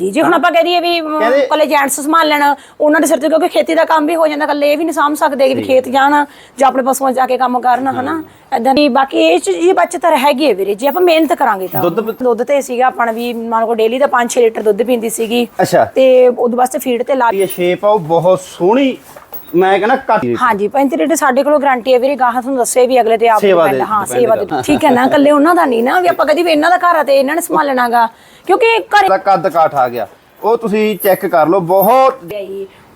ਜੀ ਜੇ ਹੁਣ ਆਪਾਂ ਕਹਿ ਦਈਏ ਵੀ ਕਹਿੰਦੇ- ਕੱਲੇ ਜੈਂਟਸ ਸੰਭਾਲ ਲੈਣ ਉਹਨਾਂ ਦੇ ਸਿਰ ਤੇ ਕਿਉਂਕਿ ਖੇਤੀ ਦਾ ਕੰਮ ਵੀ ਹੋ ਜਾਂਦਾ ਕੱਲੇ ਇਹ ਵੀ ਨਹੀਂ ਸਾਂਭ ਸਕਦੇ ਕਿ ਖੇਤ ਜਾਣ ਜਾਂ ਆਪਣੇ ਪਸ਼ੂਆਂ 'ਚ ਜਾ ਕੇ ਕੰਮ ਕਰਨ ਹਨਾ? ਐਦਾਂ ਦੀ ਬਾਕੀ ਇਹ ਚ ਜੀ ਬਚਤ ਹੈਗੀ ਹੈ ਵੀਰੇ ਜੇ ਆਪਾਂ ਮਿਹਨਤ ਕਰਾਂਗੇ ਤਾਂ। ਦੁੱਧ- ਦੁੱਧ ਤੇ ਸੀਗਾ ਆਪਣਾ ਵੀ ਮੰਨ ਲਓ ਡੇਲੀ ਦਾ 5-6 ਲੀਟਰ ਦੁੱਧ ਪੀਂਦੀ ਸੀਗੀ। ਅੱਛਾ। ਤੇ ਉਦੋਂ ਵਾਸਤੇ ਫੀਡ ਤੇ ਲਾ ਇਹ ਸ਼ੇਪ ਆ ਉਹ ਬਹੁਤ ਸੋਹਣੀ ਮੈਂ ਕਹਿੰਦਾ ਕੱਟ ਹਾਂਜੀ 35 ਲੀਟਰ ਸਾਡੇ ਕੋਲ ਗਾਰੰਟੀ ਹੈ ਵੀਰੇ ਗਾਹਾਂ ਤੁਹਾਨੂੰ ਦੱਸੇ ਵੀ ਅਗਲੇ ਤੇ ਆਪ ਸੇਵਾ depend- ਦੇ ਹਾਂ depend ਸੇਵਾ ਦੇ। ਠੀਕ ਹੈ ਨਾ ਕੱਲੇ ਉਹਨਾਂ ਦਾ ਨਹੀਂ ਨਾ ਵੀ ਆਪਾਂ ਕਦੀ ਵੀ ਇਹਨਾਂ ਦਾ ਘਰ ਆ ਤੇ ਇਹਨਾਂ ਨੇ ਸੰਭਾਲਣਾਗਾ। ਕਿਉਂਕਿ ਘਰੇ ਦਾ ਕੱਦ ਕਾਠ ਆ ਗਿਆ। ਉਹ ਤੁਸੀਂ ਚੈੱਕ ਕਰ ਲਓ ਬਹੁਤ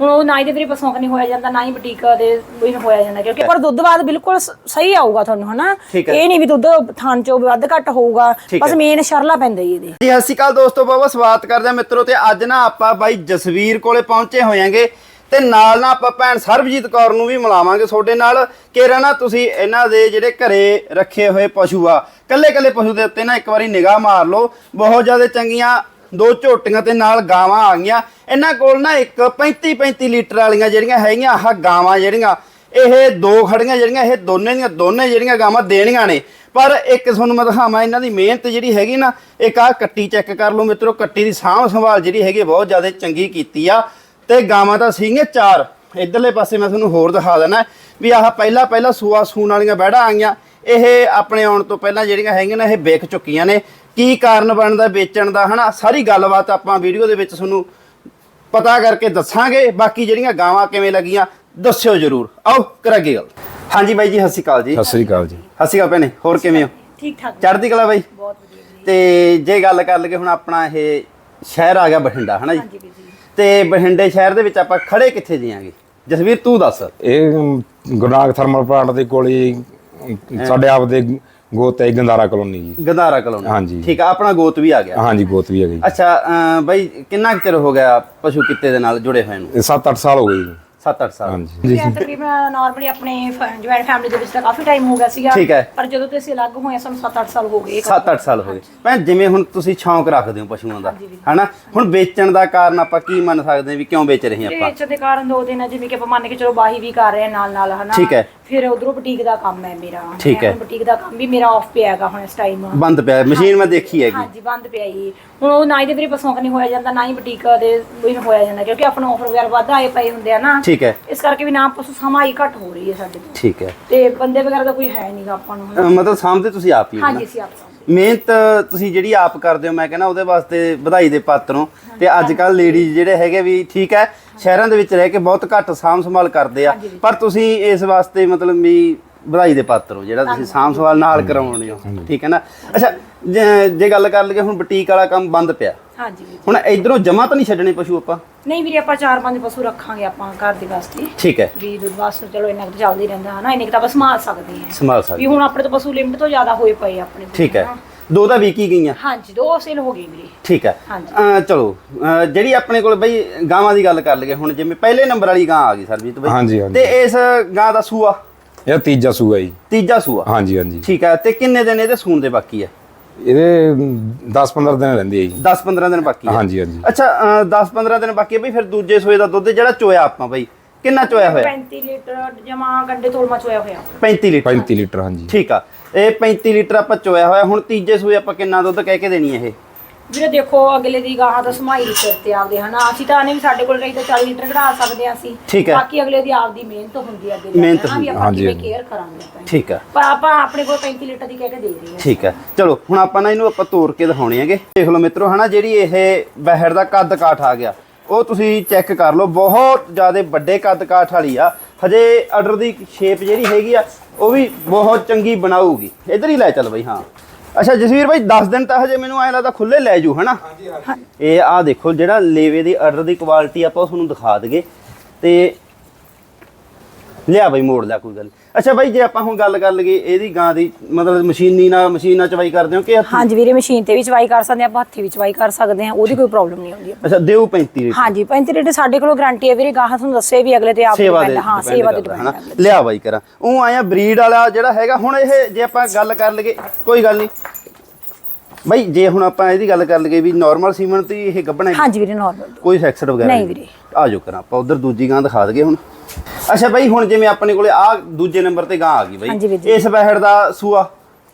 ਹੁਣ ਉਹ ਨਾ ਹੀ ਤੇ ਵੀਰੇ ਪਸੌਂਕ ਨਹੀਂ ਹੋਇਆ ਜਾਂਦਾ ਨਾ ਹੀ ਬੁਟੀਕ ਦੇ ਵੀ ਹੋਇਆ ਜਾਂਦਾ ਕਿਉਂਕਿ ਪਰ ਦੁੱਧ ਬਾਅਦ ਬਿਲਕੁਲ ਸ- ਸਹੀ ਆਊਗਾ ਤੁਹਾਨੂੰ ਹਨਾ? ਠੀਕ ਹੈ। ਇਹ ਨਹੀਂ ਵੀ ਦੁੱਧ ਥਾਨ ਚੋਂ ਵੱਧ ਘੱਟ ਹੋਊਗਾ ਠੀਕ ਬਸ ਹੈ। ਮੇਨ ਸ਼ਰਲਾ ਪੈਂਦਾ ਹੀ ਇਹਦੇ। ਜੀ ਸਤਿ ਸ਼੍ਰੀ ਅਕਾਲ ਦੋਸਤੋ ਬਹੁਤ ਬਹੁਤ ਸਵਾਗਤ ਕਰਦੇ ਆ ਮਿੱਤਰੋ ਤੇ ਅੱਜ ਨਾ ਆਪਾਂ ਬਾਈ ਜਸਵੀਰ ਕੋਲੇ ਪਹੁੰਚੇ ਹੋਇਆਂਗੇ ਤੇ ਨਾਲ ਨਾਲ ਆਪਾਂ ਭੈਣ ਸਰਬਜੀਤ ਕੌਰ ਨੂੰ ਵੀ ਮਿਲਾਵਾਂਗੇ ਤੁਹਾਡੇ ਨਾਲ। ਕਿਹੜਾ ਨਾ ਤੁਸੀਂ ਇਹਨਾਂ ਦੇ ਜਿਹੜੇ ਘਰੇ ਰੱਖੇ ਹੋਏ ਪਸ਼ੂ ਆ ਕੱਲੇ ਕੱਲੇ ਪਸ਼ੂ ਦੇ ਉੱਤੇ ਨਾ ਇੱਕ ਵਾਰੀ ਨਿਗਾਹ ਮਾਰ ਲਓ। ਬਹੁਤ ਜ਼ਿਆਦਾ ਚੰਗੀਆਂ ਦੋ ਝੋਟੀਆਂ ਤੇ ਨਾਲ ਗਾਵਾਂ ਆ ਗਈਆਂ। ਇਹਨਾਂ ਕੋਲ ਨਾ ਇੱਕ 35 35 ਲੀਟਰ ਵਾਲੀਆਂ ਜਿਹੜੀਆਂ ਹੈਗੀਆਂ, ਆਹ ਗਾਵਾਂ ਜਿਹੜੀਆਂ, ਇਹ ਦੋ ਖੜੀਆਂ ਜਿਹੜੀਆਂ, ਇਹ ਦੋਨੇ ਦੀਆਂ ਦੋਨੇ ਜਿਹੜੀਆਂ ਗਾਵਾਂ ਦੇਣੀਆਂ ਨੇ। ਪਰ ਇੱਕ ਤੁਹਾਨੂੰ ਮੈਂ ਦਿਖਾਵਾਂ, ਇਹਨਾਂ ਦੀ ਮਿਹਨਤ ਜਿਹੜੀ ਹੈਗੀ ਨਾ, ਇੱਕ ਆਹ ਕੱਟੀ ਚੈੱਕ ਕਰ ਲਓ ਮਿੱਤਰੋ, ਕੱਟੀ ਦੀ ਸਾਂਭ ਸੰਭਾਲ ਜਿਹੜੀ ਹੈਗੀ ਬਹੁਤ ਜ਼ਿਆਦਾ ਚੰਗੀ ਕੀਤੀ ਆ। ਤੇ ਗਾਵਾਂ ਤਾਂ ਸੀਗੀਆਂ ਚਾਰ। ਇਧਰਲੇ ਪਾਸੇ ਮੈਂ ਤੁਹਾਨੂੰ ਹੋਰ ਦਿਖਾ ਦੇਣਾ ਵੀ ਆਹ ਪਹਿਲਾ ਪਹਿਲਾ ਸੂਆ ਸੂਣ ਵਾਲੀਆਂ ਬੈੜਾ ਆਈਆਂ ਇਹ ਆਪਣੇ ਆਉਣ ਤੋਂ ਪਹਿਲਾਂ ਜਿਹੜੀਆਂ ਹੈਗੀਆਂ ਨੇ ਇਹ ਵਿਕ ਚੁੱਕੀਆਂ ਨੇ। ਕੀ ਕਾਰਨ ਬਣਦਾ ਵੇਚਣ ਦਾ ਹਨਾ? ਸਾਰੀ ਗੱਲਬਾਤ ਆਪਾਂ ਵੀਡੀਓ ਦੇ ਵਿੱਚ ਤੁਹਾਨੂੰ ਪਤਾ ਕਰਕੇ ਦੱਸਾਂਗੇ। ਬਾਕੀ ਜਿਹੜੀਆਂ ਗਾਵਾਂ ਕਿਵੇਂ ਲੱਗੀਆਂ ਦੱਸਿਓ ਜਰੂਰ। ਆਓ ਕਰਾਂਗੇ ਗੱਲ? ਹਾਂਜੀ ਬਾਈ ਜੀ ਸਤਿ ਸ਼੍ਰੀ ਅਕਾਲ ਜੀ। ਸਤਿ ਸ੍ਰੀ ਅਕਾਲ ਜੀ। ਸਤਿ ਸ਼੍ਰੀ ਅਕਾਲ ਭੈਣੇ ਹੋਰ ਕਿਵੇਂ ਹੋ? ਠੀਕ ਠਾਕ ਚੜ੍ਹਦੀ ਕਲਾ ਬਾਈ? ਬਹੁਤ ਵਧੀਆ ਤੇ ਜੇ ਗੱਲ ਕਰ ਲਈਏ ਹੁਣ ਆਪਣਾ ਇਹ ਸ਼ਹਿਰ ਆ ਗਿਆ ਬਠਿੰਡਾ ਹਨਾ ਜੀ। ਤੇ ਬਠਿੰਡੇ ਸ਼ਹਿਰ ਦੇ ਵਿੱਚ ਆਪਾਂ ਖੜੇ ਕਿੱਥੇ ਜਿਆਂਗੇ ਜਸਵੀਰ ਤੂੰ ਦੱਸ। ਇਹ ਗੁਰਨਾਗ ਥਰਮਲ ਪਲਾਂਟ ਦੇ ਕੋਲ ਹੀ ਸਾਡੇ ਆਪ ਦੇ ਗੋਤ ਹੈ ਗੰਦਾਰਾ ਕਲੋਨੀ ਜੀ। ਗੰਦਾਰਾ ਕਲੋਨੀ। ਹਾਂਜੀ। ਠੀਕ ਆ ਆਪਣਾ ਗੋਤ ਵੀ ਆ ਗਿਆ। ਹਾਂਜੀ ਗੋਤ ਵੀ ਹੈਗੀ ਅੱਛਾ ਅਮ ਬਾਈ ਕਿੰਨਾ ਚਿਰ ਹੋ ਗਿਆ ਪਸ਼ੂ ਕਿੱਤੇ ਦੇ ਨਾਲ ਜੁੜੇ ਹੋਏ ਨੂੰ? ਇਹ 7-8 ਸਾਲ ਹੋ ਗਏ ਜੀ। 7-8 ਸਾਲ। ਹਾਂਜੀ। ਜੀ ਤਕਰੀਬਨ ਨਾਰਮਲੀ ਆਪਣੇ ਜੁਆਇੰਟ ਫੈਮਿਲੀ ਦੇ ਵਿੱਚ ਤਾਂ ਕਾਫੀ ਟਾਈਮ ਹੋ ਗਿਆ ਸੀਗਾ। ਠੀਕ ਹੈ। ਪਰ ਜਦੋਂ ਤੇ ਅਸੀਂ ਅਲੱਗ ਹੋਏ ਸਾਨੂੰ 7-8 ਸਾਲ ਹੋ ਗਏ। 7-8 ਸਾਲ ਹੋ ਗਏ। ਭੈਣ ਜਿਵੇਂ ਹੁਣ ਤੁਸੀਂ ਸ਼ੌਂਕ ਰੱਖਦੇ ਹੋ ਪਸ਼ੂਆਂ ਦਾ ਹਨਾ? ਹੁਣ ਵੇਚਣ ਦਾ ਕਾਰਨ ਆਪਾਂ ਕੀ ਮੰਨ ਸਕਦੇ ਹਾਂ ਵੀ ਕਿਉਂ ਵੇਚ ਰਹੇ ਹਾਂ ਆਪਾਂ? ਵੇਚ ਦੇ ਕਾਰਨ ਦੋ ਦਿਨ ਆ, ਜਿਵੇਂ ਕਿ ਆਪਾਂ ਮੰਨ ਕੇ ਚਲੋ ਬਾਹੀ ਵੀ ਕਰ ਰਹੇ ਹਾਂ ਨਾਲ ਨਾਲ ਹਨਾ? ਠੀਕ ਹੈ। ਫਿਰ ਉਧਰੋਂ ਬੁਟੀਕ ਦਾ ਕੰਮ ਹੈ ਮੇਰਾ। ਠੀਕ ਹੈ। ਬੁਟੀਕ ਦਾ ਕੰਮ ਵੀ ਮੇਰਾ ਆਫ ਪਿਆ ਹੈਗਾ ਹੁਣ ਇਸ ਟਾਈਮ ਬੰਦ ਪਿਆ ਮਸ਼ੀਨ ਮੈਂ ਦੇਖੀ ਹੈਗੀ। ਹਾਂਜੀ ਬੰਦ ਪਿਆ ਜੀ। ਹੁਣ ਉਹ ਨਾ ਹੀ ਤੇ ਵੀਰੇ ਪਸੌਂਕ ਨਹੀਂ ਹੋਇਆ ਜਾਂਦਾ ਨਾ ਹੀ ਬੁਟੀਕ ਦੇ ਵੀ ਹੋਇਆ ਜਾਂਦਾ ਕਿਉਂਕਿ ਆਪਣਾ ਆਫਰ ਵਗੈਰਾ ਵੱਧ ਆਏ ਪਏ ਹੁੰਦੇ ਆ ਨਾ। ਠੀਕ ਹੈ। ਇਸ ਕਰਕੇ ਵੀ ਨਾ ਪਸ਼ੂ ਸਮਾਈ ਘੱਟ ਹੋ ਰਹੀ ਹੈ ਸਾਡੇ ਠੀਕ ਹੈ। ਤੇ ਬੰਦੇ ਵਗੈਰਾ ਦਾ ਕੋਈ ਹੈ ਨਹੀਂਗਾ ਆਪਾਂ ਨੂੰ। ਮਤਲਬ ਸਾਹਮਣੇ ਤੁਸੀਂ ਆਪ ਹੀ ਹੋ ਨਾ? ਹਾਂਜੀ ਅਸੀਂ ਆਪ ਸਾਂਭਦੇ ਮਿਹਨਤ ਤੁਸੀਂ ਜਿਹੜੀ ਆਪ ਕਰਦੇ ਹੋ ਮੈਂ ਕਹਿੰਦਾ ਉਹਦੇ ਵਾਸਤੇ ਵਧਾਈ ਦੇ ਪਾਤਰ ਹੋ। ਤੇ ਅੱਜ ਕੱਲ ਲੇਡੀਜ਼ ਜਿਹੜੇ ਹੈਗੇ ਵੀ ਠੀਕ ਹੈ ਸ਼ਹਿਰਾਂ ਦੇ ਵਿੱਚ ਰਹਿ ਕੇ ਬਹੁਤ ਘੱਟ ਸਾਂਭ ਸੰਭਾਲ ਕਰਦੇ ਆ। ਪਰ ਤੁਸੀਂ ਇਸ ਵਾਸਤੇ ਮਤਲਬ ਵੀ ਵਧਾਈ ਦੇ ਪਾਤਰ ਹੋ ਜਿਹੜਾ ਤੁਸੀਂ ਸਾਂਭ ਸੰਭਾਲ ਨਾਲ ਕਰਾਉਣੇ ਹੋ। ਠੀਕ ਹੈ ਨਾ? ਅੱਛਾ ਜੇ- ਗੱਲ ਕਰ ਲਈਏ ਹੁਣ ਬੁਟੀਕ ਵਾਲਾ ਕੰਮ ਬੰਦ ਪਿਆ। ਹਾਂਜੀ। ਹੁਣ ਇਧਰੋਂ ਜਮਾ ਤਾਂ ਨਹੀਂ ਛੱਡਣੇ ਪਸ਼ੂ ਆਪਾਂ? ਨਹੀਂ ਵੀਰੇ ਆਪਾਂ ਚਾਰ ਪੰਜ ਪਸ਼ੂ ਰੱਖਾਂਗੇ ਆਪਾਂ ਘਰ ਦੇ ਵਾਸਤੇ। ਠੀਕ ਹੈ। ਵੀ ਦੁੱਧ ਵਾਸਤੇ ਚਲੋ ਇੰਨਾ ਕੁ ਤਾਂ ਚੱਲਦਾ ਰਹਿੰਦਾ ਹਨਾ? ਇੰਨੇ ਕੁ ਤਾਂ ਆਪਾਂ ਸੰਭਾਲ ਸਕਦੇ ਹਾਂ। ਸੰਭਾਲ ਸਕਦੇ ਵੀ ਹੁਣ ਆਪਣੇ ਤੋਂ ਪਸ਼ੂ ਲਿਮਟ ਤੋਂ ਜ਼ਿਆਦਾ ਹੋਏ ਪਏ ਆਪਣੇ ਕੋਲ, ਠੀਕ ਹੈ। ਦੋ ਤਾਂ ਵੀਕ ਗਈਆਂ। ਹਾਂਜੀ ਦੋ ਸੇਲ ਹੋ ਗਈ ਵੀਰੇ। ਠੀਕ ਹੈ। ਹਾਂਜੀ। ਚਲੋ ਜਿਹੜੀ ਆਪਣੇ ਕੋਲ ਬਈ ਗਾਵਾਂ ਦੀ ਗੱਲ ਕਰ ਲਈਏ ਹੁਣ ਜਿਵੇਂ ਪਹਿਲੇ ਨੰਬਰ ਵਾਲੀ ਗਾਂ ਆ ਗਈ ਸਰਜੀਤ ਬਈ। ਤੇ ਇਸ ਗਾਂ ਦਾ ਸੂਆ? ਇਹ ਤੀਜਾ ਸੂਆ ਜੀ। ਤੀਜਾ ਸੂਆ? ਹਾਂਜੀ ਹਾਂਜੀ। ਠੀਕ ਹੈ ਤੇ ਕਿੰਨੇ ਦਿਨ ਇਹਦੇ ਸੂਣ ਦੇ ਬਾਕੀ ਹੈ? ਇਹਦੇ 10-15 ਦਿਨ ਰਹਿੰਦੇ ਆ ਜੀ। 10-15 ਦਿਨ ਬਾਕੀ ਹੈ? ਹਾਂਜੀ ਹਾਂਜੀ। ਅੱਛਾ 10-15 ਦਿਨ ਬਾਕੀ ਹੈ ਬਈ ਫਿਰ ਦੂਜੇ ਸੂਏ ਦਾ ਦੁੱਧ ਜਿਹੜਾ ਚੋਇਆ ਆਪਾਂ ਬਈ ਕਿੰਨਾ ਚੋਇਆ ਹੋਇਆ? 35 ਲੀਟਰ ਜਮਾ ਗੰਡੇ ਤੋਲਮਾ ਚੋਇਆ ਹੋਇਆ। 35 ਲੀਟਰ। 35 ਲੀਟਰ ਹਾਂਜੀ। ਠੀਕ ਆ ਇਹ 35 ਲੀਟਰ ਆਪਾਂ ਚੋਇਆ ਹੋਇਆ। ਹੁਣ ਤੀਜੇ ਸੂਏ ਆਪਾਂ ਕਿੰਨਾ ਦੁੱਧ ਕਹਿ ਕੇ ਦੇਣੀ ਹੈ ਇਹ? ਵੀਰੇ ਦੇਖੋ ਅਗਲੇ ਦੀ ਗਾਹਾਂ ਦਾ ਸਮਾਈ ਸਿਰ ਤੇ ਆਪਦੇ ਹਨਾ? ਅਸੀਂ ਤਾਂ ਨੇ ਵੀ ਸਾਡੇ ਕੋਲ ਰਹੀ ਤਾਂ 40 ਲੀਟਰ ਕਢਾ ਸਕਦੇ ਹਾਂ ਅਸੀਂ। ਠੀਕ ਹੈ। ਬਾਕੀ ਅਗਲੇ ਦੀ ਆਪਦੀ ਮਿਹਨਤ ਹੁੰਦੀ ਹੈ ਅੱਗੇ ਜਾ ਕੇ, ਮਿਹਨਤ ਹਨਾ, ਵੀ ਆਪਾਂ ਹਾਂਜੀ, ਕਿਵੇਂ ਹਾਂਜੀ। ਕੇਅਰ ਕਰਾਂਗੇ ਆਪਾਂ ਠੀਕ ਆ ਪਰ ਆਪਾਂ ਆਪਣੇ ਕੋਲ 35 ਲੀਟਰ ਦੀ ਕਹਿ ਕੇ ਦੇ ਰਹੇ ਹਾਂ। ਠੀਕ ਹੈ। ਚਲੋ ਹੁਣ ਆਪਾਂ ਨਾ ਇਹਨੂੰ ਆਪਾਂ ਤੋੜ ਕੇ ਦਿਖਾਉਣੇ ਹੈਗੇ। ਦੇਖ ਲਓ ਮਿੱਤਰੋ ਹਨਾ ਜਿਹੜੀ ਇਹ ਬਹਿੜ ਦਾ ਕੱਦ ਕਾਠ ਆ ਗਿਆ ਉਹ ਤੁਸੀਂ ਚੈੱਕ ਕਰ ਲਓ। ਬਹੁਤ ਜ਼ਿਆਦਾ ਵੱਡੇ ਕੱਦ ਕਾਠ ਵਾਲੀ ਆ। ਹਜੇ ਆਰਡਰ ਦੀ ਸ਼ੇਪ ਜਿਹੜੀ ਹੈਗੀ ਆ ਉਹ ਵੀ ਬਹੁਤ ਚੰਗੀ ਬਣਾਊਗੀ। ਇਧਰ ਹੀ ਲੈ ਚੱਲ ਬਈ ਹਾਂ। ਅੱਛਾ ਜਸਵੀਰ ਭਾਈ 10 ਦਿਨ ਤਾਂ ਹਜੇ ਮੈਨੂੰ ਐਂ ਲੱਗਦਾ ਖੁੱਲੇ ਲੈ ਜੂ ਹਨਾ? ਇਹ ਆ ਦੇਖੋ ਜਿਹੜਾ ਲੇਵੇ ਦੀ ਆਰਡਰ ਦੀ ਕੁਆਲਿਟੀ ਆਪਾਂ ਤੁਹਾਨੂੰ ਦਿਖਾ ਦਗੇ ਤੇ ਲਿਆ ਬਈ ਮੋੜ ਲਿਆ ਕੋਈ ਗੱਲ ਨੀ। ਅੱਛਾ ਬਾਈ ਜੇ ਆਪਾਂ ਹੁਣ ਗੱਲ ਕਰ ਲਈਏ ਇਹਦੀ ਗਾਂ ਦੀ ਮਤਲਬ ਮਸ਼ੀਨੀ ਨਾਲ ਮਸ਼ੀਨ ਨਾਲ ਚਵਾਈ ਕਰਦੇ ਹੋ ਕਿ ਹੱਥੀਂ? ਹਾਂਜੀ ਵੀਰੇ ਮਸ਼ੀਨ ਤੇ ਵੀ ਚਵਾਈ ਕਰ ਸਕਦੇ ਹਾਂ ਆਪਾਂ ਹੱਥੀ ਵੀ ਚਵਾਈ ਕਰ ਸਕਦੇ ਹਾਂ ਉਹਦੀ ਕੋਈ ਪ੍ਰੋਬਲਮ ਨਹੀਂ ਆਉਂਦੀ ਅੱਛਾ ਦਿਓ 35 ਲੀਟਰ ਹਾਂਜੀ 35 ਲੀਟਰ ਸਾਡੇ ਕੋਲ ਗਾਰੰਟੀ ਹੈ ਵੀਰੇ ਗਾਹਾਂ ਤੁਹਾਨੂੰ ਦੱਸੇ ਵੀ ਅਗਲੇ ਤੇ ਆਪ ਸੇਵਾ ਦੇ depend- ਹਾਂ depend ਸੇਵਾ ਦੇ ਕਰਦਾ, depend ਹਨਾ ਹੈ। ਲਿਆ ਬਾਈ ਕਰਾਂ ਉਹ ਆਇਆ ਬਰੀਡ ਵਾਲਾ ਜਿਹੜਾ ਹੈਗਾ ਹੁਣ ਇਹ ਜੇ ਆਪਾਂ ਗੱਲ ਕਰ ਲਈਏ ਕੋਈ ਗੱਲ ਨਹੀਂ ਬਾਈ ਜੇ ਹੁਣ ਆਪਾਂ ਇਹਦੀ ਗੱਲ ਕਰ ਲਈਏ ਵੀ ਨਾਰਮਲ ਸੀਮਨ ਤੇ ਇਹ ਗੱਬਣਾ ਹੈ। ਹਾਂਜੀ ਵੀਰੇ ਨਾਰਮਲ ਕੋਈ ਸੈਕਸਡ ਵਗੈਰਾ ਨਹੀਂ ਵੀਰੇ। ਆ ਜਾਓ ਕਰਾਂ ਆਪਾਂ ਉਧਰ ਦੂਜੀ ਗਾਂ ਦਿਖਾ ਦਈਏ ਹੁਣ। ਅੱਛਾ ਬਾਈ ਹੁਣ ਜਿਵੇਂ ਆਪਣੇ ਕੋਲੇ ਆ ਦੂਜੇ ਨੰਬਰ ਤੇ ਗਾਂ ਆ ਗਈ ਬਾਈ। ਇਸ ਬਹਿੜ ਦਾ ਸੂਆ।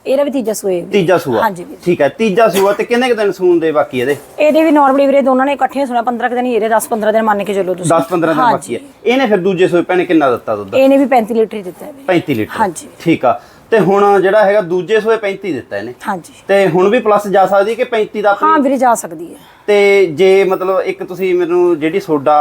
ਇਹਦਾ ਵੀ ਤੀਜਾ ਸੂਏ। ਤੀਜਾ ਸੂਆ। ਹਾਂਜੀ ਵੀਰੇ ਠੀਕ ਹੈ ਤੀਜਾ ਸੂਆ ਤੇ ਕਿੰਨੇ ਕੁ ਦਿਨ ਸੂਣ ਦੇ ਬਾਕੀ ਇਹਦੇ? ਇਹਦੇ ਵੀ ਨਾਰਮਲੀ ਵੀਰੇ ਦੋਨਾਂ ਨੇ ਇਕੱਠੇ ਸੁਣਿਆ 15 ਕੁ ਦਿਨ ਇਹਦੇ 10 15 ਦਿਨ ਮੰਨ ਕੇ ਚੱਲੋ ਤੁਸੀਂ। 10 15 ਦਿਨ ਬਾਕੀ ਹੈ। ਇਹਨੇ ਫਿਰ ਦੂਜੇ ਸੂਏ ਭੈਣੇ ਕਿੰਨਾ ਦਿੱਤਾ ਦੁੱਧ? ਇਹਨੇ ਵੀ 35 ਲੀਟਰ ਹੀ ਦਿੱਤਾ ਹੈ ਵੀਰੇ। 35 ਲੀਟਰ। ਹਾਂਜੀ। ਠੀਕ ਆ। ਤੇ ਹੁਣ ਜਿਹੜਾ ਹੈਗਾ ਦੂਜੇ ਸੂਏ 35 ਦਿੱਤਾ ਇਹਨੇ। ਹਾਂਜੀ। ਤੇ ਹੁਣ ਵੀ ਪਲੱਸ ਜਾ ਸਕਦੀ ਹੈ ਕਿ 35 ਦਾ ਹਾਂ ਵੀਰੇ ਜਾ ਸਕਦੀ ਹੈ। ਤੇ ਜੇ ਮਤਲਬ ਇੱਕ ਤੁਸੀਂ ਮੈਨੂੰ ਜਿਹੜੀ ਸੋਡਾ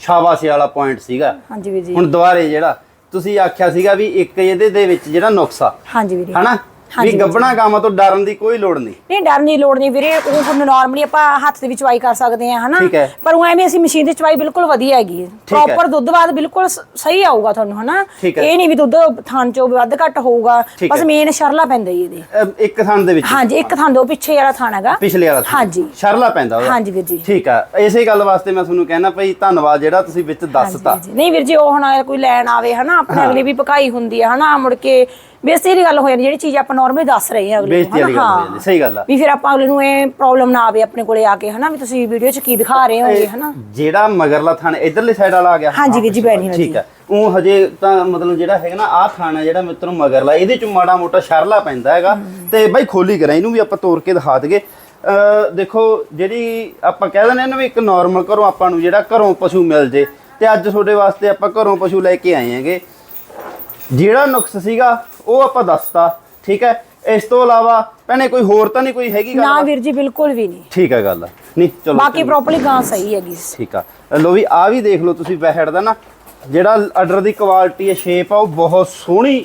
ਸ਼ਾਬਾਸ਼ੇ ਵਾਲਾ ਪੁਆਇੰਟ ਸੀਗਾ ਹਾਂਜੀ ਵੀਰ ਜੀ। ਹੁਣ ਦੁਬਾਰੇ ਜਿਹੜਾ ਤੁਸੀਂ ਆਖਿਆ ਸੀਗਾ ਵੀ ਇੱਕ ਇਹਦੇ ਦੇ ਵਿੱਚ ਜਿਹੜਾ ਨੁਕਸਾ ਹਾਂਜੀ ਵੀਰੇ। ਹਨਾ? ਵੀ ਗੱਬਣਾ ਗਾਵਾਂ ਤੋਂ ਡਰਨ ਦੀ ਕੋਈ ਲੋੜ ਨਹੀਂ। ਨਹੀਂ ਡਰਨ ਦੀ ਲੋੜ ਨਹੀਂ ਵੀਰੇ ਉਹ ਨਾਰਮਲੀ ਆਪਾਂ ਹੱਥ ਦੇ ਵਿੱਚ ਚਵਾਈ ਕਰ ਸਕਦੇ ਹਾਂ ਹਨਾ। ਪਰ ਉਹ ਐਵੇਂ ਅਸੀਂ ਮਸ਼ੀਨ ਦੀ ਚਵਾਈ ਬਿਲਕੁਲ ਵਧੀਆ ਹੈਗੀ। ਪ੍ਰੋਪਰ ਦੁੱਧ ਬਾਅਦ ਬਿਲਕੁਲ ਸਹੀ ਆਊਗਾ ਤੁਹਾਨੂੰ ਹਨਾ। ਇਹ ਨਹੀਂ ਵੀ ਦੁੱਧ ਥਾਂ ਚੋਂ ਵੱਧ ਘੱਟ ਹੋਊਗਾ ਬਸ। ਮੇਨ ਸ਼ਰਲਾ ਪੈਂਦਾ ਹੀ ਇਹਦੇ। ਇੱਕ ਥਣ ਦੇ ਵਿੱਚ। ਹਾਂਜੀ ਇੱਕ ਥਾਂ ਦੋ ਪਿੱਛੇ ਵਾਲਾ ਥਾਂ ਹੈਗਾ। ਪਿਛਲੇ ਵਾਲਾ। ਹਾਂਜੀ। ਸ਼ਰਲਾ ਪੈਂਦਾ ਉਹਦਾ। ਹਾਂਜੀ ਵੀਰ ਜੀ। ਠੀਕ ਆ। ਇਸੇ ਗੱਲ ਵਾਸਤੇ ਮੈਂ ਤੁਹਾਨੂੰ ਕਹਿਣਾ ਭਈ ਧੰਨਵਾਦ ਜਿਹੜਾ ਤੁਸੀਂ ਵਿੱਚ ਦੱਸਤਾ। ਨਹੀਂ ਵੀਰ ਜੀ ਉਹ ਹੁਣ ਕੋਈ ਲੈਣ ਆਵੇ ਹਨਾ? ਆਪਣੇ ਅਗਲੇ ਵੀ ਪਕਾਈ ਹੁੰਦੀ ਹੈ ਹਨਾ? ਮੁੜ ਕੇ ਬੇਇੱਜ਼ਤੀ ਦੀ ਗੱਲ ਹੋ ਜਾਂਦੀ ਜਿਹੜੀ ਚੀਜ਼ ਆਪਾਂ ਨਾਰਮਲੀ ਦੱਸ ਰਹੇ ਹਾਂ ਅਗਲੇ ਬੇਇੱਜ਼ਤੀ ਵਾਲੀ ਗੱਲ ਹੋ ਜਾਂਦੀ ਸਹੀ ਗੱਲ ਆ। ਵੀ ਫਿਰ ਆਪਾਂ ਅਗਲੇ ਨੂੰ ਇਹ ਪ੍ਰੋਬਲਮ ਨਾ ਆਵੇ ਆਪਣੇ ਕੋਲੇ ਆ ਕੇ ਹਨਾ? ਵੀ ਤੁਸੀਂ ਵੀਡੀਓ 'ਚ ਕੀ ਦਿਖਾ ਰਹੇ ਹੋਗੇ ਹਨਾ? ਜਿਹੜਾ ਮਗਰਲਾ ਥਣ ਇਧਰਲੇ ਸਾਈਡ ਵਾਲਾ ਆ ਗਿਆ। ਹਾਂਜੀ ਵੀਰ ਜੀ, ਬੈਣੀ ਵਾਲੀ। ਠੀਕ ਹੈ ਉਹ ਹਜੇ ਤਾਂ ਮਤਲਬ ਜਿਹੜਾ ਹੈਗਾ ਨਾ ਆਹ ਥਣ ਜਿਹੜਾ ਮਿੱਤਰੋਂ ਮਗਰਲਾ ਇਹਦੇ ਚ ਮਾੜਾ ਮੋਟਾ ਸ਼ਰਲਾ ਪੈਂਦਾ ਹੈਗਾ। ਤੇ ਬਾਈ ਖੋਲੀ ਕਰਾਂ ਇਹਨੂੰ ਵੀ ਆਪਾਂ ਤੋੜ ਕੇ ਦਿਖਾ ਅਹ ਦੇਖੋ ਜਿਹੜੀ ਆਪਾਂ ਕਹਿ ਦਿੰਦੇ ਨੇ ਵੀ ਇੱਕ ਨਾਰਮਲ ਘਰੋਂ ਆਪਾਂ ਨੂੰ ਜਿਹੜਾ ਘਰੋਂ ਪਸ਼ੂ ਮਿਲ ਜੇ ਤੇ ਅੱਜ ਤੁਹਾਡੇ ਵਾਸਤੇ ਆਪਾਂ ਘਰੋਂ ਪਸ਼ੂ ਲੈ ਕੇ ਆਏ ਹੈਗੇ। ਜਿਹੜਾ ਨੁਕਸ ਸੀਗਾ ਉਹ ਆਪਾਂ ਦੱਸਤਾ ਠੀਕ ਹੈ? ਇਸ ਤੋਂ ਇਲਾਵਾ ਭੈਣੇ ਕੋਈ ਹੋਰ ਤਾਂ ਨਹੀਂ ਕੋਈ ਹੈਗੀ ਨਾ ਗੱਲ ਵੀਰ ਜੀ ਬਿਲਕੁਲ ਵੀ ਨਹੀਂ। ਠੀਕ ਹੈ ਗੱਲ ਨਹੀਂ ਚਲੋ ਬਾਕੀ ਪ੍ਰੋਪਰਲੀ ਗਾਂ ਸਹੀ ਹੈਗੀ ਠੀਕ ਆ। ਲੋ ਵੀ ਆ ਵੀ ਦੇਖ ਲਓ ਤੁਸੀਂ ਬੈਹੜ ਦਾ ਨਾ। ਜਿਹੜਾ ਆਰਡਰ ਦੀ ਕੁਆਲਿਟੀ ਹੈ ਸ਼ੇਪ ਆ ਉਹ ਬਹੁਤ ਸੋਹਣੀ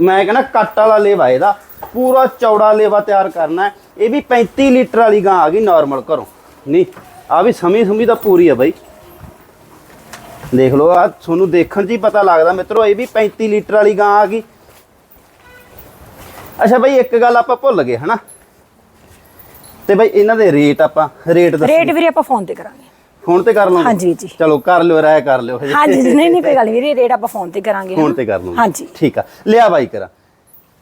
ਮੈਂ ਕਹਿੰਦਾ ਕੱਟ ਵਾਲਾ ਲੇਵਾ ਇਹਦਾ। ਪੂਰਾ ਚੌੜਾ ਲੇਵਾ ਤਿਆਰ ਕਰਨਾ ਇਹ ਵੀ 35 ਲੀਟਰ ਵਾਲੀ ਗਾਂ ਆ ਗਈ ਨਾਰਮਲ ਘਰੋਂ। ਨਹੀਂ ਆ ਵੀ ਸਮੀ ਸਮੀ ਤਾਂ ਪੂਰੀ ਆ ਬਾਈ। ਦੇਖ ਲਓ ਆ ਤੁਹਾਨੂੰ ਦੇਖਣ 'ਚ ਹੀ ਪਤਾ ਲੱਗਦਾ ਮਿੱਤਰੋ ਇਹ ਵੀ 35 ਲੀਟਰ ਵਾਲੀ ਗਾਂ ਆ ਗਈ। ਅੱਛਾ ਬਾਈ ਇੱਕ ਗੱਲ ਆਪਾਂ ਭੁੱਲ ਗਏ ਹਨਾ? ਤੇ ਬਾਈ ਇਹਨਾਂ ਦੇ ਰੇਟ ਆਪਾਂ ਰੇਟ ਦੱਸ। ਰੇਟ ਵੀਰੇ ਆਪਾਂ ਫੋਨ ਤੇ ਕਰਾਂਗੇ। ਫੋਨ ਤੇ ਕਰ ਲਵਾਂਗੇ। ਹਾਂਜੀ ਜੀ। ਚਲੋ ਕਰ ਲਿਓ ਰਾਇ ਕਰ ਲਿਓ। ਹਜੇ ਹਾਂਜੀ ਜੀ, ਨਹੀਂ ਨਹੀਂ ਕੋਈ ਗੱਲ ਨੀ ਵੀਰੇ ਰੇਟ ਆਪਾਂ ਫੋਨ ਤੇ ਕਰਾਂਗੇ ਫੋਨ। ਤੇ ਕਰ ਲਵਾਂਗੇ। ਹਾਂਜੀ। ਠੀਕ ਆ। ਲਿਆ ਬਾਈ ਕਰਾਂ।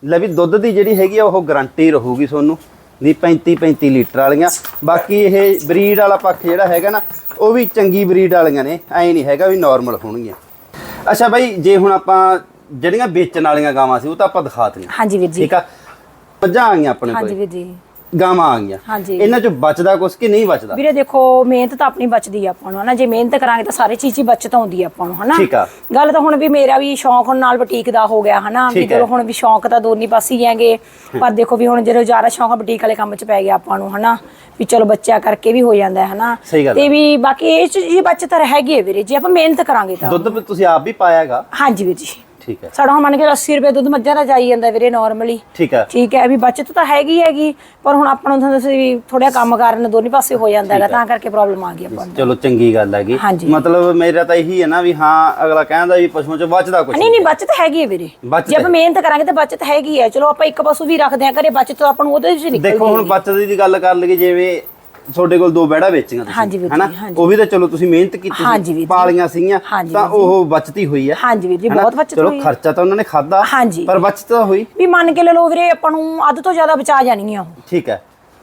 ਲੈ ਵੀ ਦੁੱਧ ਦੀ ਜਿਹੜੀ ਹੈਗੀ ਆ ਉਹ ਗਾਰੰਟੀ ਰਹੂਗੀ ਤੁਹਾਨੂੰ ਦੀ 35 35 ਲੀਟਰ ਵਾਲੀਆਂ। ਬਾਕੀ ਇਹ ਬਰੀਡ ਵਾਲਾ ਪੱਖ ਜਿਹੜਾ ਹੈਗਾ ਨਾ ਉਹ ਵੀ ਚੰਗੀ ਬਰੀਡ ਵਾਲੀਆਂ ਨੇ। ਐ ਨਹੀਂ ਹੈਗਾ ਵੀ ਨਾਰਮਲ ਹੋਣਗੀਆਂ। ਅੱਛਾ ਬਾਈ ਜੇ ਹੁਣ ਆਪਾਂ ਜਿਹੜੀਆਂ ਵੇਚਣ ਵਾਲੀਆਂ ਗਾਵਾਂ ਸੀ ਉਹ ਤਾਂ ਆਪਾਂ ਦਿਖਾਤੀਆਂ। ਹਾਂਜੀ ਵੀਰ ਜੀ। ਠੀਕ ਆ? ਮੱਝਾਂ ਆ ਗਈਆਂ ਆਪਣੇ ਹਾਂਜੀ ਕੋਲ। ਵੀਰ ਜੀ। ਗਾਵਾਂ ਆ ਗਈਆਂ। ਹਾਂਜੀ। ਇਹਨਾਂ ਚੋਂ ਬਚਦਾ ਕੁਛ ਕਿ ਨਹੀਂ ਬਚਦਾ? ਵੀਰੇ ਦੇਖੋ ਮਿਹਨਤ ਤਾਂ ਆਪਣੀ ਬਚਦੀ ਆ ਆਪਾਂ ਨੂੰ ਹਨਾ? ਜੇ ਮਿਹਨਤ ਕਰਾਂਗੇ ਤਾਂ ਸਾਰੇ ਚੀਜ਼ ਹੀ ਬਚਤ ਆਉਂਦੀ ਆ ਆਪਾਂ ਨੂੰ ਹਨਾ? ਠੀਕ ਆ। ਗੱਲ ਤਾਂ ਹੁਣ ਵੀ ਮੇਰਾ ਵੀ ਸ਼ੌਂਕ ਹੁਣ ਨਾਲ ਬੁਟੀਕ ਦਾ ਹੋ ਗਿਆ ਹਨਾ? ਵੀ ਠੀਕ ਹੈ। ਚਲੋ ਹੁਣ ਵੀ ਸ਼ੌਂਕ ਤਾਂ ਦੋਨੀ ਪਾਸੇ ਹੀ ਹੈਗੇ ਪਰ ਦੇਖੋ ਵੀ ਹੁਣ ਜਦੋਂ ਜ਼ਿਆਦਾ ਸ਼ੌਂਕ ਬੁਟੀਕ ਵਾਲੇ ਕੰਮ 'ਚ ਪੈ ਗਿਆ ਆਪਾਂ ਨੂੰ ਹਨਾ? ਵੀ ਚਲੋ ਬੱਚਾ ਕਰਕੇ ਵੀ ਹੋ ਜਾਂਦਾ ਹੈ ਹਨਾ? ਸਹੀ ਗੱਲ ਤੇ। ਵੀ ਬਾਕੀ ਇਹ ਚੀਜ਼ ਬਚਤ ਹੈਗੀ ਹੈ ਵੀਰੇ ਜੇ ਆਪਾਂ ਮਿਹਨਤ ਕਰਾਂਗੇ ਤਾਂ। ਦੁੱਧ ਵੀ ਤੁਸੀਂ ਆਪ ਵੀ ਪਾਇਆਗਾ? ਹਾਂਜੀ ਵੀਰ ਜੀ। ਠੀਕ ਹੈ। ਸਾਡਾ ਹੁਣ ਮੰਨ ਕੇ 80 ਰੁਪਏ ਦੁੱਧ ਮੱਝਾਂ ਦਾ ਜਾਈ ਜਾਂਦਾ ਵੀਰੇ ਨਾਰਮਲੀ ਠੀਕ ਹੈ। ਠੀਕ ਹੈ ਵੀ ਬਚਤ ਤਾਂ ਹੈਗੀ ਹੈਗੀ ਪਰ ਹੁਣ ਆਪਾਂ ਨੂੰ ਤੁਹਾਨੂੰ ਵੀ ਥੋੜਾ ਕੰਮ ਕਰਨ ਦੋਨੇ ਪਾਸੇ ਹੋ ਜਾਂਦਾ ਹੈਗਾ ਤਾਂ ਕਰਕੇ ਪ੍ਰੋਬਲਮ ਆ ਗਈ ਆਪਾਂ ਨੂੰ। ਚਲੋ ਚੰਗੀ ਗੱਲ ਹੈਗੀ। ਮਤਲਬ ਮੇਰਾ ਤਾਂ ਇਹੀ ਹੈ ਨਾ ਵੀ ਹਾਂ ਅਗਲਾ ਕਹਿੰਦਾ ਵੀ ਪਸ਼ੂਆਂ ਚੋਂ ਬਚਦਾ ਕੁਝ ਨਹੀਂ ਨਹੀਂ ਬਚਤ ਹੈਗੀ ਹੈ ਵੀਰੇ। ਜੇ ਆਪਾਂ ਮਿਹਨਤ ਕਰਾਂਗੇ ਤਾਂ ਬਚਤ ਹੈਗੀ ਹੈ। ਚਲੋ ਆਪਾਂ ਇੱਕ ਪਸ਼ੂ ਵੀ ਰੱਖਦੇ ਆ ਘਰੇ ਬਚਤ ਤਾਂ ਆਪਾਂ ਨੂੰ ਉਹਦੇ ਵਿੱਚ ਨਿਕਲਦੀ ਦੇਖੋ ਹੁਣ ਬਚਤ ਦੀ ਗੱਲ ਕਰ ਲਈਏ ਜਿਵੇਂ ਤੁਹਾਡੇ ਕੋਲ ਦੋ ਬੈੜਾ ਵੇਚੀਆਂ ਤੁਸੀਂ ਹਨਾ। ਉਹ ਵੀ ਤਾਂ ਚਲੋ ਤੁਸੀਂ ਮਿਹਨਤ ਕੀਤੀ। ਪਾਲੀਆਂ ਸੀਗੀਆਂ ਤਾਂ। ਉਹ ਬਚਤੀ ਹੋਈ ਹੈ ਹਾਂਜੀ ਵੀਰ ਜੀ? ਬਹੁਤ ਬਚਤ ਚਲੋ ਹੋਈ। ਖਰਚਾ ਤਾਂ ਉਹਨਾਂ ਨੇ ਖਾਦਾ। ਪਰ ਬਚਤ ਤਾਂ ਹੋਈ ਵੀ ਮੰਨ ਕੇ ਲੈ ਲਓ ਵੀਰੇ ਆਪਾਂ ਨੂੰ ਅੱਧ ਤੋਂ ਜ਼ਿਆਦਾ ਬਚਾ ਜਾਣਗੀਆਂ ਉਹ ਠੀਕ ਹੈ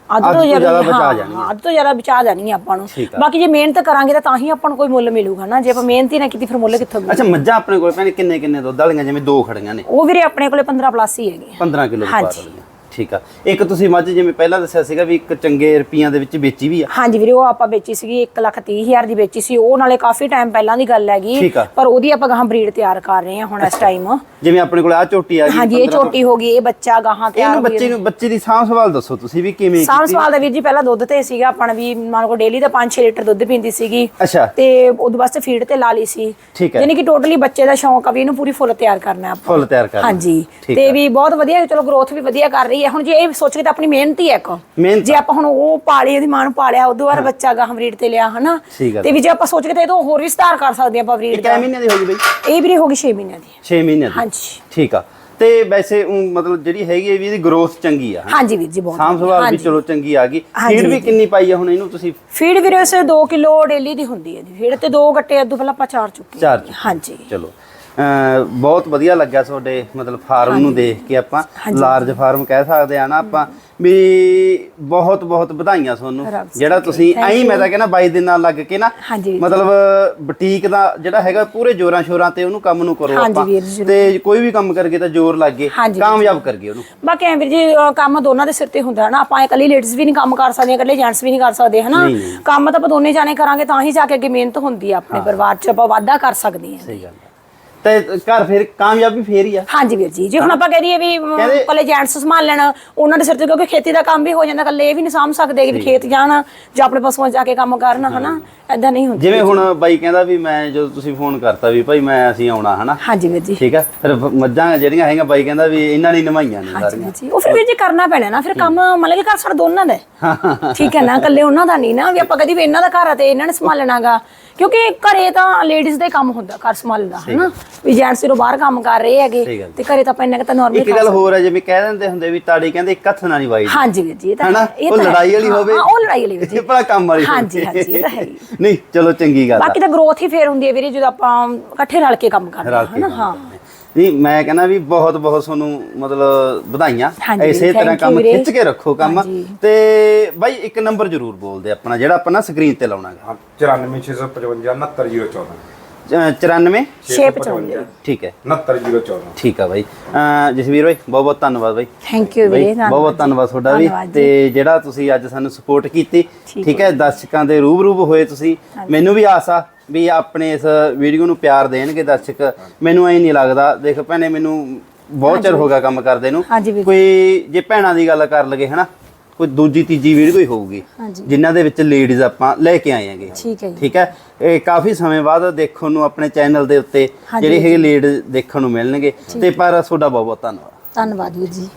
ਅੱਧ ਤੋਂ ਜ਼ਿਆਦਾ ਬਚਾ ਹਾਂ, ਜਾਣੀ ਹਾਂ, ਅੱਧ ਤੋਂ ਜ਼ਿਆਦਾ ਬਚਾ ਜਾਣਗੀਆਂ ਆਪਾਂ ਨੂੰ ਆ। ਬਾਕੀ ਜੇ ਮਿਹਨਤ ਕਰਾਂਗੇ ਤਾਂ ਤਾਂ ਹੀ ਆਪਾਂ ਨੂੰ ਕੋਈ ਮੁੱਲ ਮਿਲੂਗਾ ਨਾ ਜੇ ਆਪਾਂ ਮਿਹਨਤ ਹੀ ਨਾ ਕੀਤੀ ਫਿਰ ਮੁੱਲ ਕਿੱਥੋਂ ਮਿਲੂ ਅੱਛਾ ਮੱਝਾਂ ਆਪਣੇ ਕੋਲ ਭੈਣੇ ਕਿੰਨੇ ਕਿੰਨੇ ਦੁੱਧ ਵਾਲੀਆਂ ਜਿਵੇਂ ਦੋ ਖੜੀਆਂ ਨੇ ਉਹ ਵੀਰੇ ਆਪਣੇ ਕੋਲੇ 15 ਪਲੱਸ ਹੀ ਹੈਗੇ 15 ਕਿਲੋ ਦੀ ਪਾਰ। ਵਾਲੀਆਂ ਠੀਕ ਆ। ਇੱਕ ਤੁਸੀਂ ਮੱਝ ਜਿਵੇਂ ਪਹਿਲਾਂ ਦੱਸਿਆ ਸੀਗਾ ਵੀ ਇੱਕ ਚੰਗੇ ਰੁਪਈਆਂ ਦੇ ਵਿੱਚ ਵੇਚੀ ਵੀ ਆ। ਹਾਂਜੀ ਵੀਰੇ ਉਹ ਆਪਾਂ ਵੇਚੀ ਸੀਗੀ 1 ਲੱਖ ਤੀਹ ਹਜ਼ਾਰ ਦੀ ਵੇਚੀ ਸੀ। ਉਹ ਨਾਲੇ ਕਾਫੀ ਟਾਈਮ ਪਹਿਲਾਂ ਦੀ ਗੱਲ ਹੈਗੀ। ਠੀਕ ਆ। ਪਰ ਉਹਦੀ ਆਪਾਂ ਗਾਹਾਂ ਬਰੀਡ ਤਿਆਰ ਕਰ ਰਹੇ ਹਾਂ ਹੁਣ ਇਸ ਟਾਈਮ ਜਿਵੇਂ ਆਪਣੇ ਕੋਲ ਆ ਝੋਟੀ ਆ ਗਈ ਹਾਂਜੀ ਇਹ ਛੋਟੀ ਹੋ ਗਈ ਇਹ ਬੱਚਾ ਗਾਹਾਂ ਤਿਆਰ ਇਹਨੂੰ ਹੋ ਬੱਚੇ ਨੂੰ ਬੱਚੇ ਦੀ ਸਾਂਭ ਸੰਭਾਲ ਦੱਸੋ ਤੁਸੀਂ ਵੀ ਕਿਵੇਂ ਸਾਮ ਸਵਾਲ ਦਾ ਵੀਰ ਜੀ ਪਹਿਲਾਂ ਦੁੱਧ ਤੇ ਸੀਗਾ ਆਪਣਾ ਵੀ ਮੰਨ ਲਓ ਡੇਲੀ ਦਾ 5-6 ਲੀਟਰ ਦੁੱਧ ਪੀਂਦੀ ਸੀਗੀ। ਅੱਛਾ। ਤੇ ਉਦੋਂ ਵਾਸਤੇ ਫੀਡ ਤੇ ਲਾ ਲਈ ਸੀ। ਠੀਕ ਹੈ। ਯਾਨੀ ਕਿ ਟੋਟਲੀ ਬੱਚੇ ਦਾ ਸ਼ੌਂਕ ਆ ਵੀ ਇਹਨੂੰ ਪੂਰੀ ਫੁੱਲ ਤਿਆਰ ਕਰਨਾ ਆਪਾਂ। ਫੁੱਲ ਤਿਆਰ ਕਰਨਾ। ਹਾਂਜੀ। ਠੀਕ ਤੇ ਹੈ। ਵੀ ਬਹੁਤ ਵਧੀਆ ਚਲੋ ਗਰੋਥ ਵੀ ਵਧੀਆ ਕਰ ਰਹੀ ਹੈ। ਹੁਣ ਜੇ ਇਹ ਸੋਚ ਕੇ ਤਾਂ ਆਪਣੀ ਮਿਹਨਤ ਹੀ ਹੈ ਇੱਕ। ਮਿਹਨਤ ਜੇ ਆਪਾਂ ਹੁਣ ਉਹ ਪਾਲੀ ਉਹਦੀ ਮਾਂ ਨੂੰ ਪਾਲਿਆ ਉਦੋਂ ਬਾਅਦ ਬੱਚਾ ਗਾ ਬਰੀਡ ਤੇ ਲਿਆ ਹਨਾ? ਸਹੀ ਗੱਲ ਤੇ ਵੀ ਜੇ ਆਪਾਂ ਸੋਚ ਕੇ ਤਾਂ ਇਹ ਤੋਂ ਹੋਰ ਵੀ ਸੁਧਾਰ ਕਰ ਸਕਦੇ ਆਪਾਂ ਬਰੀਡ ਦਾ ਕਿੰਨੇ ਮਹੀਨੇ ਦੀ ਹੋ ਗਈ ਬਈ? ਇਹ ਵੀਰੇ ਹੋ ਗਈ 6 ਮਹੀਨਿਆਂ ਦੀ। 6 ਮਹੀਨੇ ਦੀ। ਹਾਂਜੀ। ਠੀਕ ਆ। ਤੇ ਵੈਸੇ ਮਤਲਬ ਜਿਹੜੀ ਹੈਗੀ ਵੀ ਇਹਦੀ ਗਰੋਥ ਚੰਗੀ ਆ ਹਾਂਜੀ ਵੀਰ ਜੀ ਬਹੁਤ ਸਾਂਭ ਸੰਭਾਲ ਵੀ। ਚਲੋ ਚੰਗੀ ਆ ਗਈ। ਫੀਡ ਵੀ। ਕਿੰਨੀ ਪਾਈ ਆ ਹੁਣ ਇਹਨੂੰ ਤੁਸੀਂ? ਫੀਡ ਵੀਰੇ ਉਸੇ 2 ਕਿਲੋ ਡੇਲੀ ਦੀ ਹੁੰਦੀ ਹੈ ਜੀ। ਫੀਡ ਤੇ ਦੋ ਗੱਟੇ ਅੱਧੂ ਪਹਿਲਾਂ ਆਪਾਂ ਚਾਰ ਚੁੱਕੇ ਚਾਰ। ਹਾਂਜੀ। ਚਲੋ। ਬਹੁਤ ਵਧੀਆ ਲੱਗਿਆ ਤੁਹਾਡੇ ਮਤਲਬ ਫਾਰਮ ਨੂੰ ਦੇਖ ਕੇ ਆਪਾਂ ਲਾਰਜ ਫਾਰਮ ਕਹਿ ਸਕਦੇ ਆ ਨਾ ਆਪਾਂ ਵੀ ਬਹੁਤ ਬਹੁਤ ਵਧਾਈਆਂ ਤੁਹਾਨੂੰ। ਜਿਹੜਾ ਤੁਸੀਂ ਐਂ ਮੈਂ ਤਾਂ ਕਹਿੰਦਾ 22 ਦਿਨ ਲੱਗ ਕੇ ਨਾ। ਮਤਲਬ ਬੁਟੀਕ ਦਾ ਜਿਹੜਾ ਹੈਗਾ ਪੂਰੇ ਜੋਰਾਂ ਸ਼ੋਰਾਂ ਤੇ ਉਹਨੂੰ ਕੰਮ ਨੂੰ ਕਰੋ ਆਪਾਂ। ਤੇ ਕੋਈ ਵੀ ਕੰਮ ਕਰਕੇ ਤਾਂ ਜ਼ੋਰ ਲੱਗੇ। ਕਾਮਯਾਬ ਕਰਗੇ ਉਹਨੂੰ। ਬਾਕੀ ਐਂ ਵੀਰ ਜੀ ਕੰਮ ਦੋਨਾਂ ਦੇ ਸਿਰ ਤੇ ਹੁੰਦਾ ਹੈ ਨਾ। ਆਪਾਂ ਇਕੱਲੀ ਲੇਡੀਜ਼ ਵੀ ਨਹੀਂ ਕੰਮ ਕਰ ਸਕਦੀਆਂ ਇਕੱਲੇ ਜੈਂਟਸ ਵੀ ਨਹੀਂ ਕਰ ਸਕਦੇ ਹਨਾ। ਕੰਮ ਤਾਂ ਆਪਾਂ ਦੋਨੇ ਜਾਣੇ ਕਰਾਂਗੇ ਤਾਂ ਹੀ ਜਾ ਕੇ ਅੱਗੇ ਮਿਹਨਤ ਹੁੰਦੀ ਆ ਆਪਣੇ ਪਰਿਵਾਰ 'ਚ ਆਪਾਂ ਵਾਧਾ ਕਰ ਸਕਦੇ ਹਾਂ। ਸਹੀ ਗੱਲ ਤੇ ਘਰ ਫਿਰ ਕਾਮਯਾਬੀ ਫੇਰ ਹੀ ਆ। ਹਾਂਜੀ ਵੀਰ ਜੀ ਜੇ ਹੁਣ ਆਪਾਂ ਕਹਿ ਦਈਏ ਵੀ ਕਹਿੰਦੇ- ਜੈਂਟਸ ਸੰਭਾਲ ਲੈਣ ਉਹਨਾਂ ਦੇ ਸਿਰ ਤੇ ਕਿਉਂਕਿ ਖੇਤੀ ਦਾ ਕੰਮ ਵੀ ਹੋ ਜਾਂਦਾ ਇਕੱਲੇ ਇਹ ਵੀ ਨਹੀਂ ਸਾਂਭ ਸਕਦੇ ਕਿ ਖੇਤ ਜਾਣ ਜਾਂ ਆਪਣੇ ਪਸ਼ੂਆਂ 'ਚ ਜਾ ਕੇ ਕੰਮ ਕਰਨ ਹਨਾ? ਐਦਾਂ ਨਹੀਂ ਹੁੰਦਾ ਜਿਵੇਂ ਹੁਣ ਬਾਈ ਕਹਿੰਦਾ ਵੀ ਮੈਂ ਜਦੋਂ ਤੁਸੀਂ ਫੋਨ ਕਰਤਾ ਵੀ ਭਾਈ ਮੈਂ ਅਸੀਂ ਆਉਣਾ ਹਨਾ? ਹਾਂਜੀ ਵੀਰ ਜੀ। ਠੀਕ ਆ? ਫਿਰ ਮੱਝਾਂ ਜਿਹੜੀਆਂ ਹੈਗੀਆਂ ਬਾਈ ਕਹਿੰਦਾ ਵੀ ਇਹਨਾਂ ਨੇ ਨਵਾਈਆਂ ਨੇ ਹਾਂਜੀ ਸਾਰੀਆਂ। ਵੀਰ ਜੀ ਉਹ ਫਿਰ ਵੀਰ ਜੀ ਕਰਨਾ ਪੈਣਾ ਨਾ ਫਿਰ ਕੰਮ ਮਤਲਬ ਕਿ ਘਰ ਸਾਡਾ ਦੋਨਾਂ ਦਾ ਹੈ। ਠੀਕ ਹੈ ਨਾ ਇਕੱਲੇ ਉਹਨਾਂ ਦਾ ਨਹੀਂ ਨਾ ਵੀ ਆਪਾਂ ਕਦੀ ਵੀ ਇਹਨਾਂ ਦਾ ਘਰ ਆ ਤੇ ਇਹਨਾਂ ਨੇ ਸੰਭਾਲਣਾਗਾ। ਕਿਉਂਕਿ ਘਰੇ ਤਾਂ ਲੇਡੀਜ਼ ਦਾ ਕੰਮ ਹੁੰਦਾ ਘਰ ਸੰਭਾਲਣ ਦਾ ਹਨਾ ਵੀ ਜੈਂਟਸ ਜਦੋਂ ਬਾਹਰ ਕੰਮ ਕਰ ਰਹੇ ਹੈਗੇ। ਤੇ ਘਰੇ ਤਾਂ ਆਪਾਂ ਇੰਨਾ ਤਾਂ ਨਾਰਮਲ ਇੱਕ ਗੱਲ ਹੋਰ ਹੈ ਜਿਵੇਂ ਕਹਿ ਦਿੰਦੇ ਹੁੰਦੇ ਵੀ ਤਾੜੀ ਕਹਿੰਦੇ ਇੱਕ ਹੱਥ ਨਾਲ ਨਹੀਂ ਵਾਈ ਹਾਂਜੀ ਵੀਰ ਜੀ ਇਹ ਤਾਂ ਉਹ। ਲੜਾਈ ਵਾਲੀ ਹੋਵੇ ਹਾਂ, ਉਹ ਲੜਾਈ ਵਾਲੀ ਇਹ ਭਲਾ ਕੰਮ ਵਾਲੀ ਹਾਂਜੀ, ਹੋਵੇ। ਹਾਂਜੀ, ਇਹ ਤਾਂ ਹੈ। ਨਹੀਂ ਚਲੋ ਚੰਗੀ ਗੱਲ ਬਾਕੀ ਤਾਂ ਗਰੋਥ ਹੀ ਫੇਰ ਹੁੰਦੀ ਹੈ ਵੀਰੇ ਜਦੋਂ ਆਪਾਂ ਇਕੱਠੇ ਰਲ ਕੇ ਕੰਮ ਕਰਦੇ ਹਾਂ ਹਨਾ ਹਾਂ। ਨਹੀਂ ਮੈਂ ਕਹਿੰਦਾ ਵੀ ਬਹੁਤ ਬਹੁਤ ਤੁਹਾਨੂੰ ਮਤਲਬ ਵਧਾਈਆਂ। ਹਾਂਜੀ, ਇਸੇ ਤਰ੍ਹਾਂ you ਕੰਮ ਵੀਰੇ। ਖਿੱਚ ਕੇ ਰੱਖੋ ਕੰਮ। ਹਾਂਜੀ। ਤੇ ਬਾਈ ਇੱਕ ਨੰਬਰ ਜ਼ਰੂਰ ਬੋਲਦੇ ਆਪਣਾ ਜਿਹੜਾ ਆਪਾਂ ਨਾ ਸਕਰੀਨ ਤੇ ਲਾਉਣਾ ਹੈਗਾ 94655 69014 ਅਹ 94 ਸ਼ੇਪ ਚਾਹੁੰਦੇ ਠੀਕ ਹੈ। 69014 ਠੀਕ ਆ ਬਾਈ। ਅਹ ਜਸਵੀਰ ਬਾਈ ਬਹੁਤ ਬਹੁਤ ਧੰਨਵਾਦ ਬਾਈ। ਥੈਂਕ ਯੂ ਬਾਈ ਵੀਰੇ ਬਹੁਤ ਬਹੁਤ ਧੰਨਵਾਦ ਤੁਹਾਡਾ ਵੀ। ਧੰਨਵਾਦ ਜੀ। ਤੇ ਜਿਹੜਾ ਤੁਸੀਂ ਅੱਜ ਸਾਨੂੰ ਸਪੋਰਟ ਕੀਤੀ ਠੀਕ ਠੀਕ ਹੈ। ਦਰਸ਼ਕਾਂ ਦੇ ਰੂਬਰੂ ਹੋਏ ਤੁਸੀਂ। ਮੈਨੂੰ ਵੀ ਆਸ ਆ ਵੀ ਆਪਣੇ ਇਸ ਵੀਡੀਓ ਨੂੰ ਪਿਆਰ ਦੇਣਗੇ ਦਰਸ਼ਕ ਮੈਨੂੰ ਐ ਨਹੀਂ ਲੱਗਦਾ। ਦੇਖ ਭੈਣੇ ਮੈਨੂੰ ਬਹੁਤ ਚਿਰ ਹੋ ਗਿਆ ਕੰਮ ਕਰਦੇ ਨੂੰ। ਹਾਂਜੀ ਵੀਰ। ਕੋਈ ਜੇ ਭੈਣਾਂ ਦੀ ਗੱਲ ਕਰ ਲਗੇ ਹਨਾ ਕੋਈ ਦੂਜੀ ਤੀਜੀ ਵੀਡੀਓ ਹੀ ਹੋਊਗੀ। ਜਿਨ੍ਹਾਂ ਦੇ ਵਿੱਚ ਲੇਡੀਜ਼ ਆਪਾਂ ਲੈ ਕੇ ਆਏ ਆਂਗੇ ਠੀਕ ਹੈ ਜੀ। ਠੀਕ ਹੈ? ਇਹ ਕਾਫੀ ਸਮੇਂ ਬਾਅਦ ਦੇਖਣ ਨੂੰ ਆਪਣੇ ਚੈਨਲ ਦੇ ਉੱਤੇ ਜਿਹੜੇ ਹੈਗੇ ਲੇਡ ਦੇਖਣ ਨੂੰ ਮਿਲਣਗੇ। ਤੇ ਪਰ ਤੁਹਾਡਾ ਬਹੁਤ ਬਹੁਤ ਧੰਨਵਾਦ। ਧੰਨਵਾਦ ਵੀਰ ਜੀ।